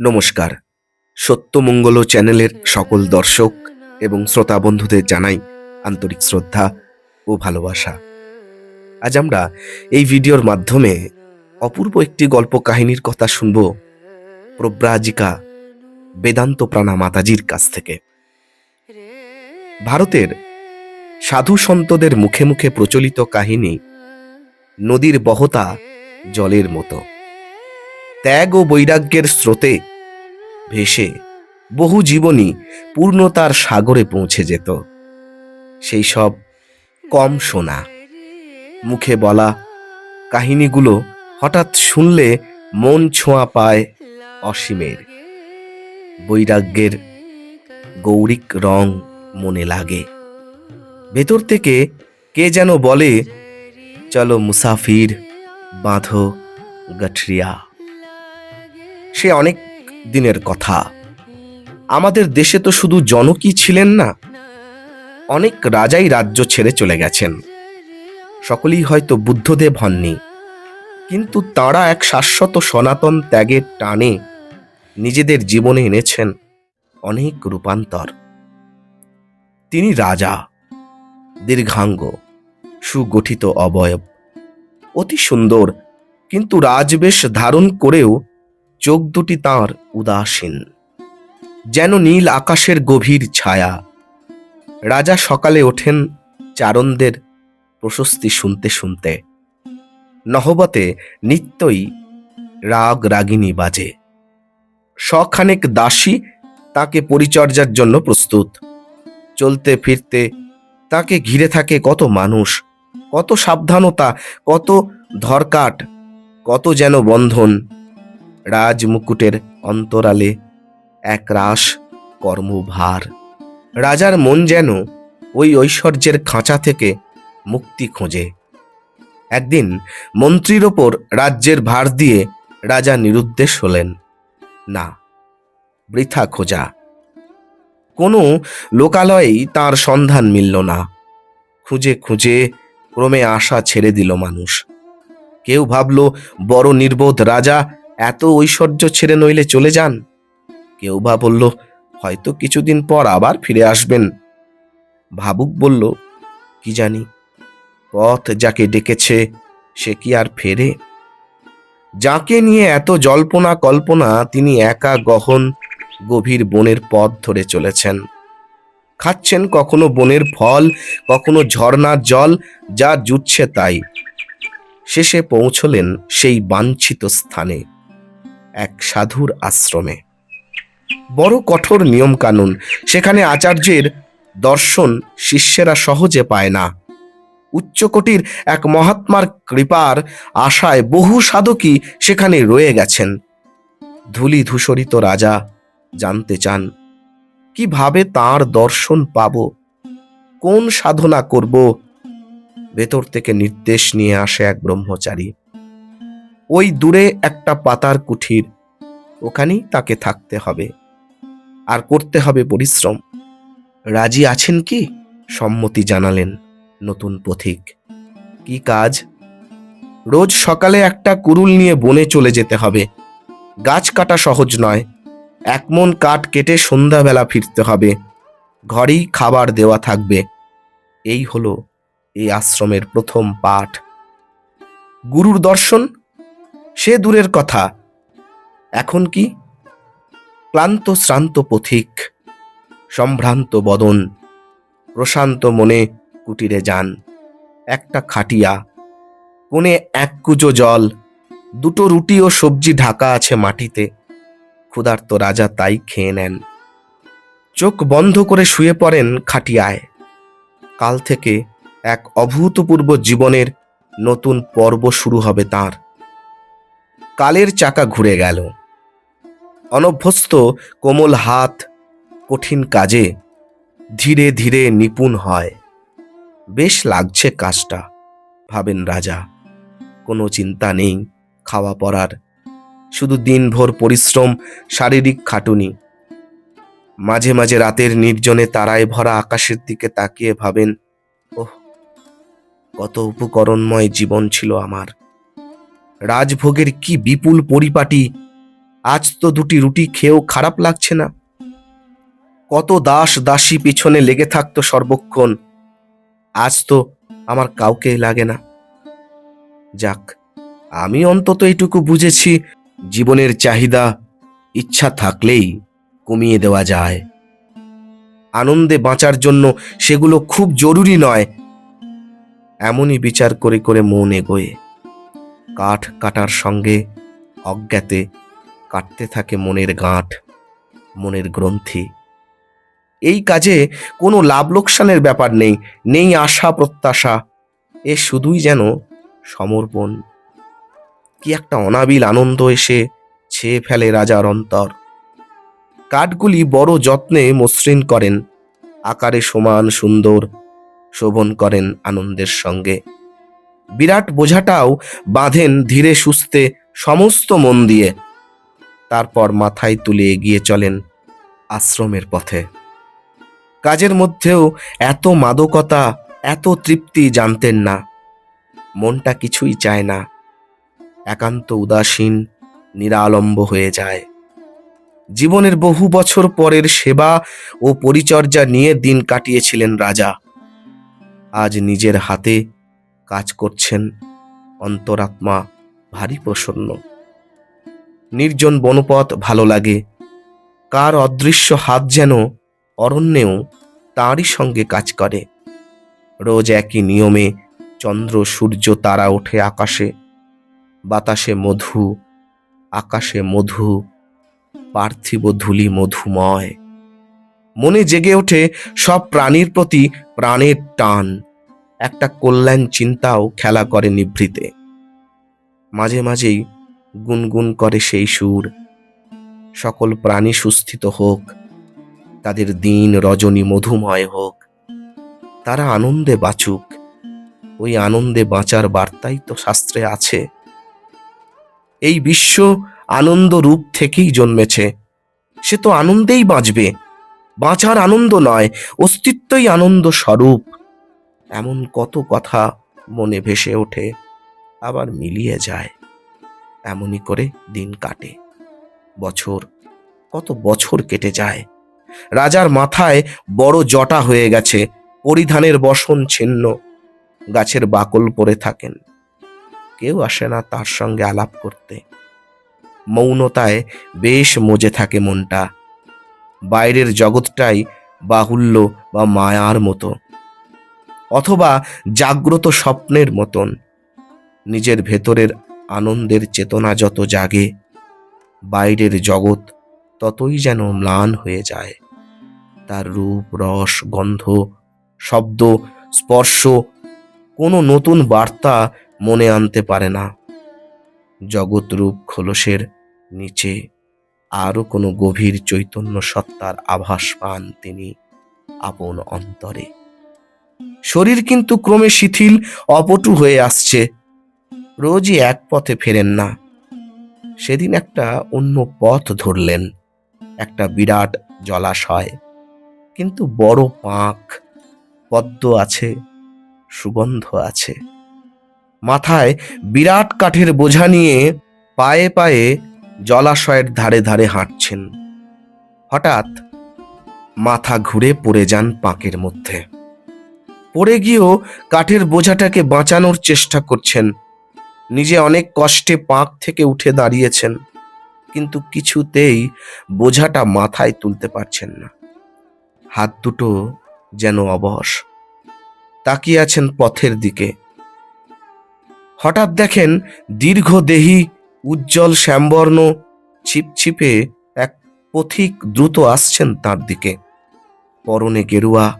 নমস্কার। সত্যমঙ্গল চ্যানেলের সকল দর্শক এবং শ্রোতা বন্ধুদের জানাই আন্তরিক শ্রদ্ধা ও ভালোবাসা। আজ আমরা এই ভিডিওর মাধ্যমে অপূর্ব একটি গল্প কাহিনীর কথা শুনব প্রব্রাজিকা বেদান্ত প্রাণা মাতাজির কাছ থেকে। ভারতের সাধু সন্তদের মুখে মুখে প্রচলিত কাহিনী, নদীর বহতা জলের মতো। ত্যাগ ও বৈরাগ্যের স্রোতে ভেসে বহু জীবনই পূর্ণতার সাগরে পৌঁছে যেত। সেই সব কম শোনা। মুখে বলা কাহিনীগুলো হঠাৎ শুনলে মন ছোঁয়া পায় অসীমের। বৈরাগ্যের গৌরিক রং মনে লাগে। ভেতর থেকে কে যেন বলে, চলো মুসাফির বাঁধো গঠরিয়া। সে অনেক দিনের কথা। আমাদের দেশে তো শুধু জনকই ছিলেন না, অনেক রাজাই রাজ্য ছেড়ে চলে গেছেন। সকলেই হয়তো বুদ্ধদেব হননি, কিন্তু তাঁরা এক শাশ্বত সনাতন ত্যাগের টানে নিজেদের জীবনে এনেছেন অনেক রূপান্তর। তিনি রাজা, দীর্ঘাঙ্গ, সুগঠিত অবয়ব, অতি সুন্দর, কিন্তু রাজবেশ ধারণ করেও চোখ দুটি তাঁর উদাসীন। যেন নীল আকাশের গভীর ছায়া। রাজা সকালে ওঠেন চারণদের প্রশস্তি শুনতে শুনতে। নহবতে নিত্যই রাগ রাগিনী বাজে। শখানেক দাসী তাকে পরিচর্যার জন্য প্রস্তুত। চলতে ফিরতে তাকে ঘিরে থাকে কত মানুষ, কত সাবধানতা, কত ধরকাট, কত যেন বন্ধন। রাজমুকুটের অন্তরালে এক রাস কর্মভার। রাজার মন যেন ওই ঐশ্বর্যের খাঁচা থেকে মুক্তি খোঁজে। একদিন মন্ত্রীর ওপর রাজ্যের ভার দিয়ে রাজা নিরুদ্দেশ হলেন, না, বৃথা খোঁজা। কোনো লোকালয়েই তার সন্ধান মিলল না। খুঁজে খুঁজে ক্রমে আশা ছেড়ে দিল মানুষ। কেউ ভাবল, বড় নির্বোধ রাজা এত ঐশ্বর্য ছেড়ে নইলে চলে যান? কেউ বা বলল, হয়তো কিছুদিন পর আবার ফিরে আসবেন। ভাবুক বলল, কি জানি, পথ যাকে ডেকেছে, সে কি আর ফেরে? যাকে নিয়ে এত জল্পনা কল্পনা, তিনি একা গহন গভীর বনের পথ ধরে চলেছেন। খাচ্ছেন কখনো বনের ফল, কখনো ঝর্ণার জল, যা জুটছে তাই। শেষে পৌঁছলেন সেই বাঞ্ছিত স্থানে। এক সাধুর আশ্রমে। বড় কঠোর নিয়ম কানুন সেখানে আচার্যের দর্শন শিষ্যেরা সহজে পায় না। উচ্চকোটির এক মহাত্মার কৃপার আশায় বহু সাধকই সেখানে রয়ে গেছেন। ধুলি ধূসরিত রাজা জানতে চান, কীভাবে তার দর্শন পাব? কোন সাধনা করব? ভেতর থেকে নির্দেশ নিয়ে আসে এক ব্রহ্মচারী। ওই দূরে একটা পাতার কুঠির। ওখানেই তাকে থাকতে হবে। আর করতে হবে পরিশ্রম। রাজি আছেন কি? সম্মতি জানালেন নতুন পথিক। কি কাজ? রোজ সকালে একটা কুরুল নিয়ে বনে চলে যেতে হবে। গাছ কাটা সহজ নয়। এক মন কাঠ কেটে সন্ধ্যাবেলা ফিরতে হবে। ঘরেই খাবার দেওয়া থাকবে। এই হলো এই আশ্রমের প্রথম পাঠ। গুরুর দর্শন সে দূরের কথা। এখন কি? ক্লান্ত শ্রান্ত পথিক, সম্ভ্রান্ত বদন, প্রশান্ত মনে কুটিরে যান। একটা খাটিয়া, কোণে এক কুচো জল, দুটো রুটি ও সবজি ঢাকা আছে মাটিতে। ক্ষুধার্ত রাজা তাই খেয়ে নেন। চোখ বন্ধ করে শুয়ে পড়েন খাটিয়ায়। কাল থেকে এক অভূতপূর্ব জীবনের নতুন পর্ব শুরু হবে তার। কালের চাকা ঘুরে গেল। অনভ্যস্ত কোমল হাত কঠিন কাজে ধীরে ধীরে নিপুণ হয়। বেশ লাগছে কাজটা, ভাবেন রাজা। কোনো চিন্তা নেই, খাওয়া পড়ার। শুধু দিনভর পরিশ্রম, শারীরিক খাটুনি। মাঝে মাঝে রাতের নির্জনে তারায় ভরা আকাশের দিকে তাকিয়ে ভাবেন, ওহ, কত উপকরণময় জীবন ছিল আমার। রাজভোগের কি বিপুল পরিপাটি? আজ তো দুটি রুটি খেয়েও খারাপ লাগছে না। কত দাস দাসী পিছনে লেগে থাকতো সর্বক্ষণ। আজ তো আমার কাউকে লাগে না। যাক, আমি অন্তত এইটুকু বুঝেছি, জীবনের চাহিদা ইচ্ছা থাকলেই কমিয়ে দেওয়া যায়। আনন্দে বাঁচার জন্য সেগুলো খুব জরুরি নয়। এমনই বিচার করে করে মন এগোয়। কাঠ কাটার সঙ্গে অজ্ঞাতে কাটতে থাকে মনের গাঁট, মনের গ্রন্থি। এই কাজে কোনো লাভ লোকসানের ব্যাপার নেই নেই আশা প্রত্যাশা। এ শুধুই যেন সমর্পণ। কি একটা অনাবিল আনন্দ এসে ছেয়ে ফেলে রাজার অন্তর। কাঠগুলি বড় যত্নে মসৃণ করেন, আকারে সমান সুন্দর শোভন করেন আনন্দের সঙ্গে। বিরাট বোঝাটাও বাঁধেন ধীরে সুস্থে সমস্ত মন দিয়ে। তারপর মাথায় তুলে এগিয়ে চলেন আশ্রমের পথে। কাজের মধ্যেও এত মাদকতা, এত তৃপ্তি জানতেন না। মনটা কিছুই চায় না। একান্ত উদাসীন, নিরালম্ব হয়ে যায়। জীবনের বহু বছর পরের সেবা ও পরিচর্যা নিয়ে দিন কাটিয়েছিলেন রাজা। আজ নিজের হাতে কাজ করছেন অন্তরাত্মা ভারী প্রসন্ন। নির্জন বনপথ ভালো লাগে। কার অদৃশ্য হাত যেন অরণ্যেও তাঁরই সঙ্গে কাজ করে। রোজ একই নিয়মে চন্দ্র, সূর্য, তারা ওঠে আকাশে। বাতাসে মধু, আকাশে মধু, পার্থিব ধুলি মধুময়। মনে জেগে ওঠে সব প্রাণীর প্রতি প্রাণের টান। একটা কল্যাণ চিন্তাও খেলা করে নিভৃতে। মাঝে মাঝেই গুনগুন করে সেই সুর। সকল প্রাণী সুস্থিত হোক, তাদের দিন রজনী মধুময় হোক। তারা আনন্দে বাঁচুক, ওই আনন্দে বাঁচার বার্তাই তো শাস্ত্রে আছে। এই বিশ্ব আনন্দ রূপ থেকেই জন্মেছে। সে তো আনন্দেই বাঁচবে। বাঁচার আনন্দ নয়, অস্তিত্বই আনন্দ স্বরূপ। এমন কত কথা মনে ভেসে ওঠে, আবার মিলিয়ে যায়। এমনই করে দিন কাটে। বছর, কত বছর কেটে যায়। রাজার মাথায় বড় জটা হয়ে গেছে, পরিধানের বসন ছিন্ন, গাছের বাকল পরে থাকেন। কেউ আসে না তার সঙ্গে আলাপ করতে। মৌনতায় বেশ মজে থাকে মনটা। বাইরের জগৎটাই বাহুল্য বা মায়ার মতো। অথবা জাগ্রত স্বপ্নের মতন। নিজের ভেতরের আনন্দের চেতনা যত জাগে, বাইরের জগৎ ততই যেন ম্লান হয়ে যায়। তার রূপ, রস, গন্ধ, শব্দ, স্পর্শ কোনো নতুন বার্তা মনে আনতে পারে না। জগৎরূপ খোলসের নিচে আরও কোনো গভীর চৈতন্য সত্তার আভাস পান তিনি আপন অন্তরে। শরীর কিন্তু ক্রমে শিথিল, অপটু হয়ে আসছে। রোজই এক পথে ফেরেন না। সেদিন একটা অন্য পথ ধরলেন, একটা বিরাট জলাশয়। কিন্তু বড় পাঁক, পদ্ম আছে, সুগন্ধ আছে। মাথায় বিরাট কাঠের বোঝা নিয়ে পায়ে পায়ে জলাশয়ের ধারে ধারে হাঁটছেন। হঠাৎ মাথা ঘুরে পড়ে যান পাঁকের মধ্যে। পড়ে গিয়েও কাঠের বোঝাটাকে বাঁচানোর চেষ্টা করছেন। নিজে অনেক কষ্টে পাঁক থেকে উঠে দাঁড়িয়েছেন, কিন্তু কিছুতেই বোঝাটা মাথায় তুলতে পারছেন না। হাত দুটো যেন অবশ। তাকিয়ে আছেন পথের দিকে। হঠাৎ দেখেন দীর্ঘ দীর্ঘদেহী, উজ্জ্বল শ্যামবর্ণ ছিপছিপে এক পথিক দ্রুত আসছেন তার দিকে। পরনে গেরুয়া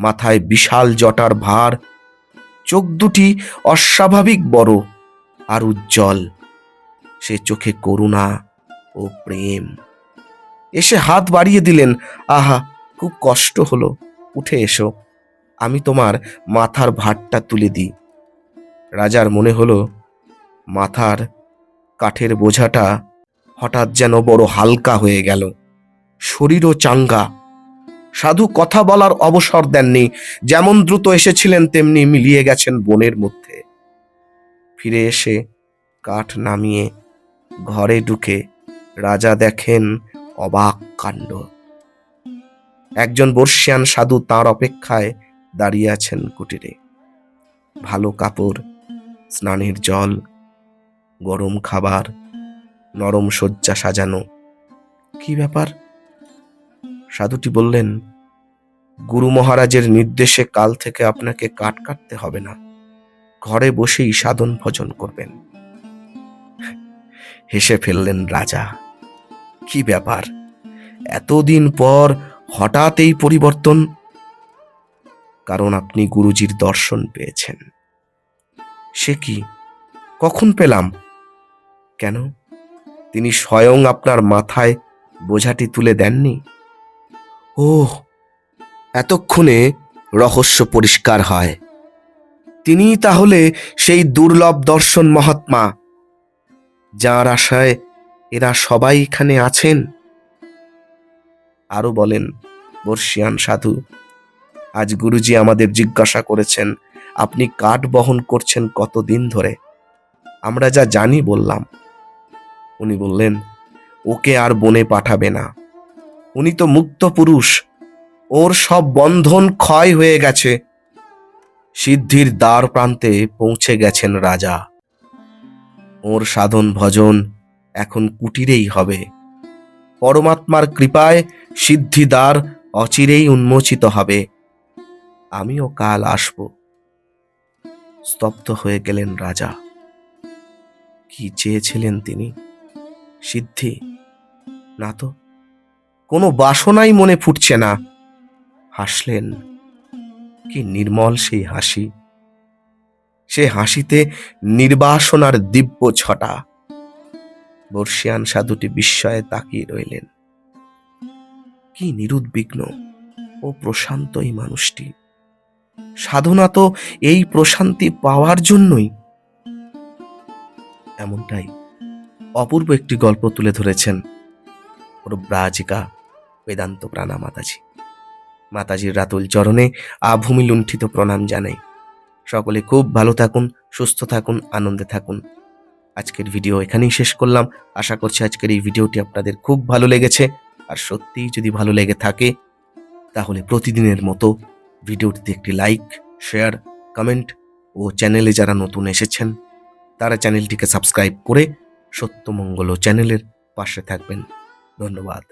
মাথায় বিশাল জটার ভার। চোখ দুটি অস্বাভাবিক বড় আর উজ্জ্বল। সে চোখে করুণা ও প্রেম। এসে হাত বাড়িয়ে দিলেন, আহা, খুব কষ্ট হলো। উঠে এসো। আমি তোমার মাথার ভারটা তুলে দিই। রাজার মনে হলো, মাথার কাঠের বোঝাটা হঠাৎ যেন বড় হালকা হয়ে গেল। শরীরও চাঙ্গা সাধু কথা বলার অবসর দেননি, যেমন দ্রুত এসেছিলেন তেমনি মিলিয়ে গেছেন বনের মধ্যে। ফিরে এসে কাঠ নামিয়ে ঘরে ঢুকে রাজা দেখেন অবাক কাণ্ড। একজন বর্ষিয়ান সাধু তাঁর অপেক্ষায় দাঁড়িয়ে আছেন কুটিরে। ভালো কাপড়, স্নানের জল, গরম খাবার, নরম শয্যা সাজানো। কি ব্যাপার? সাধুটি বললেন, গুরু মহারাজের নির্দেশে কাল থেকে আপনাকে কাট কাটতে হবে না। ঘরে বসেই সাধন ভজন করবেন। হেসে ফেললেন রাজা, কি ব্যাপার? এতদিন পর হঠাৎ এই পরিবর্তন? কারণ আপনি গুরুজির দর্শন পেয়েছেন। সে কি? কখন পেলাম? কেন? তিনি স্বয়ং আপনার মাথায় বোঝাটি তুলে দেননি? ও এতক্ষণে রহস্য পরিষ্কার হয়। তিনি তাহলে সেই দুর্লভ দর্শন মহাত্মা, যার আশায় এরা সবাই এখানে আছেন? আরও বলেন, বর্ষিয়ান সাধু, আজ গুরুজি আমাদের জিজ্ঞাসা করেছেন, আপনি কাঠ বহন করছেন কতদিন ধরে? আমরা যা জানি বললাম। উনি বললেন, ওকে আর বনে পাঠাবে না। উনি তো মুক্ত পুরুষ। ওর সব বন্ধন ক্ষয় হয়ে গেছে। সিদ্ধির দ্বার প্রান্তে পৌঁছে গেছেন রাজা। ওর সাধন ভজন এখন কুটিরেই হবে। পরমাত্মার কৃপায় সিদ্ধিদ্বার অচিরেই উন্মোচিত হবে। আমিও কাল আসব। স্তব্ধ হয়ে গেলেন রাজা। কি চেয়েছিলেন তিনি? সিদ্ধি, না তো? কোনো বাসনাই মনে ফুটছে না। হাসলেন। কি নির্মল সেই হাসি। সে হাসিতে নির্বাসনার দিব্য ছটা। বর্ষিয়ান সাধুটি বিস্ময়ে তাকিয়ে রইলেন। কি নিরুদ্বিগ্ন ও প্রশান্ত এই মানুষটি। সাধনা তো এই প্রশান্তি পাওয়ার জন্যই। এমনটাই অপূর্ব একটি গল্প তুলে ধরেছেন ব্রাজিকা বেদান্ত প্রাণা মাতাজি। মাতাজির রাতুল চরণে আভূমি লুণ্ঠিত প্রণাম জানাই। সকলে খুব ভালো থাকুন, সুস্থ থাকুন, আনন্দে থাকুন। আজকের ভিডিও এখানেই শেষ করলাম। আশা করছি আজকের এই ভিডিওটি আপনাদের খুব ভালো লেগেছে। আর সত্যিই যদি ভালো লেগে থাকে, তাহলে প্রতিদিনের মতো ভিডিওটিতে একটি লাইক, শেয়ার, কমেন্ট ও চ্যানেলে যারা নতুন এসেছেন, তারা চ্যানেলটিকে সাবস্ক্রাইব করে সত্যমঙ্গল চ্যানেলের পাশে থাকবেন। ধন্যবাদ।